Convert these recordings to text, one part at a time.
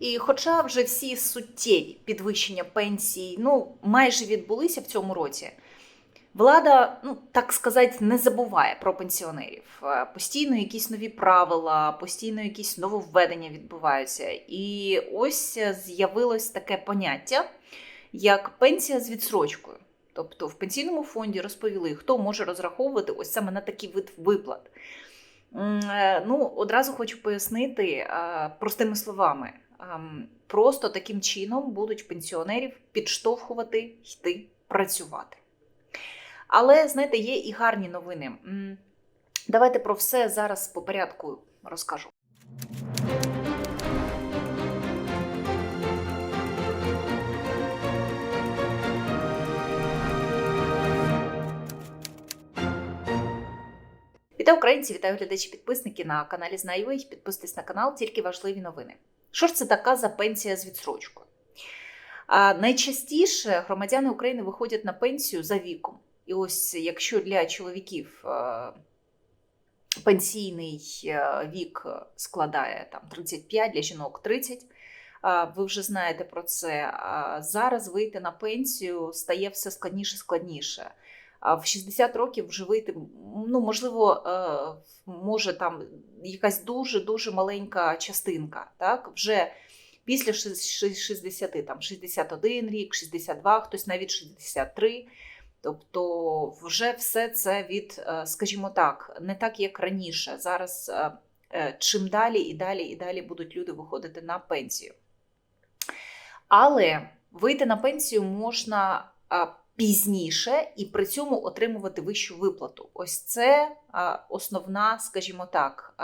І хоча вже всі суттєві підвищення пенсій ну, майже відбулися в цьому році, влада, ну так сказати, не забуває про пенсіонерів. Е, Постійно якісь нові правила, постійно якісь нововведення відбуваються. І ось з'явилось таке поняття, як пенсія з відсрочкою. Тобто в пенсійному фонді розповіли, хто може розраховувати ось саме на такий вид виплат. Е, Ну, одразу хочу пояснити е, простими словами. Просто таким чином будуть пенсіонерів підштовхувати йти працювати. Але, знаєте, є і гарні новини. Давайте про все зараз по порядку розкажу. Вітаю українці, вітаю глядачі підписники на каналі Знайовий. Підписуйтесь на канал, тільки важливі новини. Що ж це така за пенсія з відсрочкою? А найчастіше громадяни України виходять на пенсію за віком. І ось якщо для чоловіків е, пенсійний е, вік складає там 35, для жінок 30, ви вже знаєте про це. Зараз вийти на пенсію стає все складніше складніше. В 60 років вже вийти, ну можливо, е, може там якась дуже дуже маленька частинка. Так, вже після ши- ши- 60, там 61 рік, 62, хтось навіть 63. Тобто, вже все це від, е, скажімо так, не так як раніше. Зараз е, чим далі і далі і далі будуть люди виходити на пенсію. Але вийти на пенсію можна пізніше і при цьому отримувати вищу виплату. Ось це основна, скажімо так,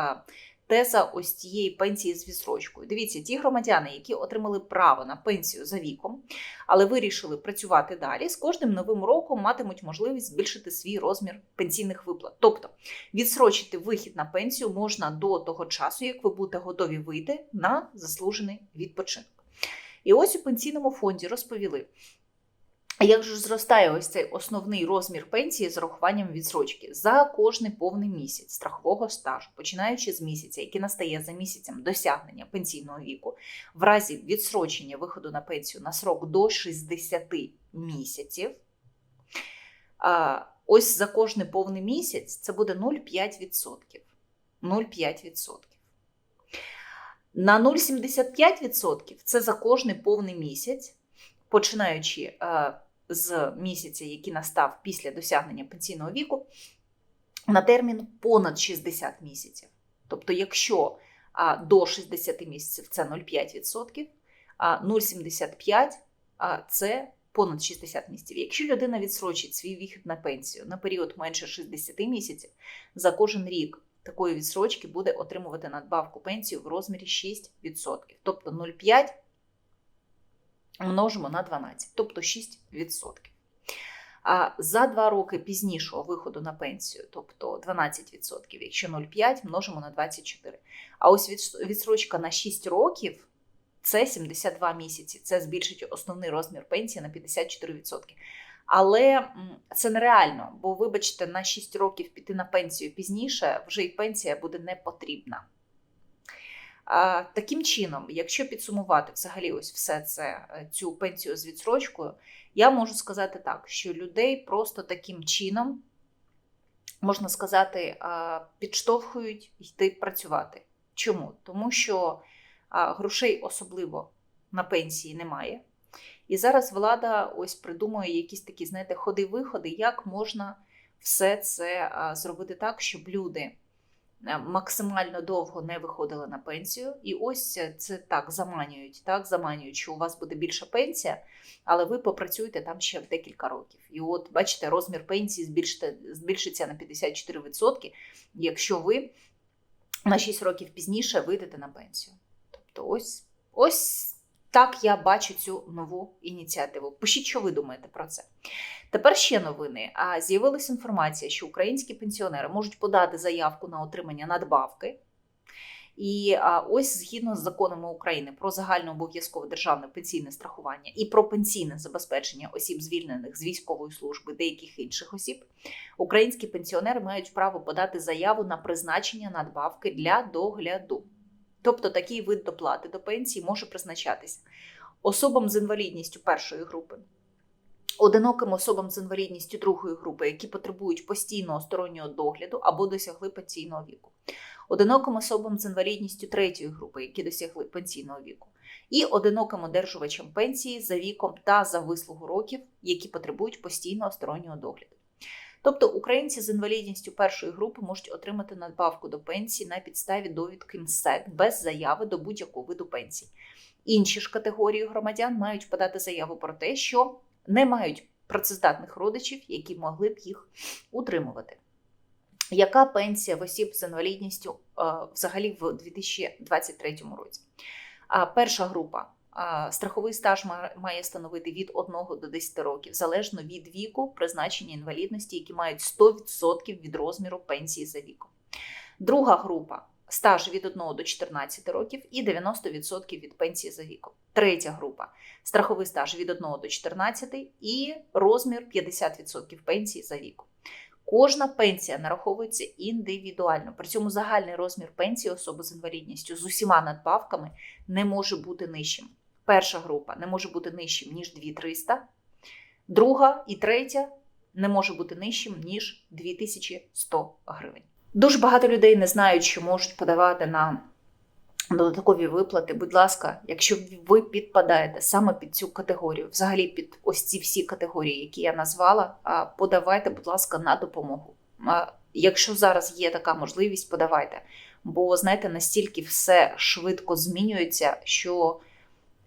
теза ось цієї пенсії з відсрочкою. Дивіться, ті громадяни, які отримали право на пенсію за віком, але вирішили працювати далі, з кожним новим роком матимуть можливість збільшити свій розмір пенсійних виплат. Тобто відсрочити вихід на пенсію можна до того часу, як ви будете готові вийти на заслужений відпочинок. І ось у пенсійному фонді розповіли, як же зростає ось цей основний розмір пенсії з урахуванням відсрочки за кожний повний місяць страхового стажу, починаючи з місяця, який настає за місяцем досягнення пенсійного віку, в разі відсрочення виходу на пенсію на срок до 60 місяців. Ось за кожний повний місяць це буде 0,5%. 0,5%. На 0,75% це за кожний повний місяць, починаючи е, з місяця, який настав після досягнення пенсійного віку, на термін понад 60 місяців. Тобто, якщо до 60 місяців це 0,5%, а 0,75 а, це понад 60 місяців. Якщо людина відсрочить свій вихід на пенсію на період менше 60 місяців, за кожен рік такої відсрочки буде отримувати надбавку пенсію в розмірі 6%. Тобто 0,5 множимо на 12, тобто 6%. А за два роки пізнішого виходу на пенсію, тобто 12%, якщо 0,5 множимо на 24. А ось відсрочка на 6 років це 72 місяці. Це збільшить основний розмір пенсії на 54%. Але це нереально, бо, вибачте, на 6 років піти на пенсію пізніше, вже і пенсія буде не потрібна. Таким чином, якщо підсумувати взагалі ось все це, е, цю пенсію з відсрочкою, я можу сказати так, що людей просто таким чином, можна сказати, підштовхують йти працювати. Чому? Тому що грошей особливо на пенсії немає. І зараз влада ось придумує якісь такі, знаєте, ходи-виходи, як можна все це зробити так, щоб люди максимально довго не виходили на пенсію. І ось це так заманюють, так заманюють, що у вас буде більша пенсія, але ви попрацюєте там ще в декілька років. І от бачите, розмір пенсії збільшиться на 54%, якщо ви на 6 років пізніше вийдете на пенсію. Тобто, ось ось так я бачу цю нову ініціативу. Пишіть, що ви думаєте про це. Тепер ще новини. А з'явилася інформація, що українські пенсіонери можуть подати заявку на отримання надбавки. І ось згідно з законами України про загальне обов'язкове державне пенсійне страхування і про пенсійне забезпечення осіб, звільнених з військової служби, деяких інших осіб, українські пенсіонери мають право подати заяву на призначення надбавки для догляду. Тобто такий вид доплати до пенсії може призначатися особам з інвалідністю першої групи, одиноким особам з інвалідністю другої групи, які потребують постійного стороннього догляду або досягли пенсійного віку, одиноким особам з інвалідністю третьої групи, які досягли пенсійного віку, і одиноким одержувачам пенсії за віком та за вислугу років, які потребують постійного стороннього догляду. Тобто українці з інвалідністю першої групи можуть отримати надбавку до пенсії на підставі довідки МСЕК без заяви до будь-якого виду пенсії. Інші ж категорії громадян мають подати заяву про те, що не мають працездатних родичів, які могли б їх утримувати. Яка пенсія в осіб з інвалідністю е, взагалі в 2023 році? Перша група страховий стаж має становити від 1 до 10 років, залежно від віку призначення інвалідності, які мають 100% від розміру пенсії за віком. Друга група стаж від 1 до 14 років і 90% від пенсії за віком. Третя група страховий стаж від 1 до 14 і розмір 50% пенсії за віком. Кожна пенсія нараховується індивідуально. При цьому загальний розмір пенсії особи з інвалідністю з усіма надбавками не може бути нижчим. Перша група не може бути нижчим, ніж 2300, друга і третя не може бути нижчим, ніж 2100 гривень. Дуже багато людей не знають, що можуть подавати на додаткові виплати. Будь ласка, якщо ви підпадаєте саме під цю категорію, взагалі під ось ці всі категорії, які я назвала, подавайте, будь ласка, на допомогу. Якщо зараз є така можливість, подавайте. Бо знаєте, настільки все швидко змінюється, що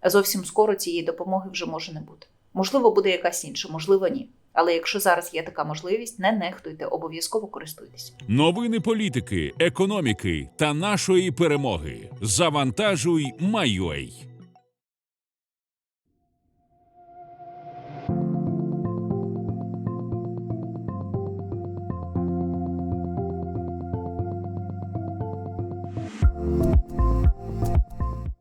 зовсім скоро цієї допомоги вже може не бути. Можливо, буде якась інша, можливо, ні. Але якщо зараз є така можливість, не нехтуйте, обов'язково користуйтесь. Новини політики, економіки та нашої перемоги. Завантажуй, Майой.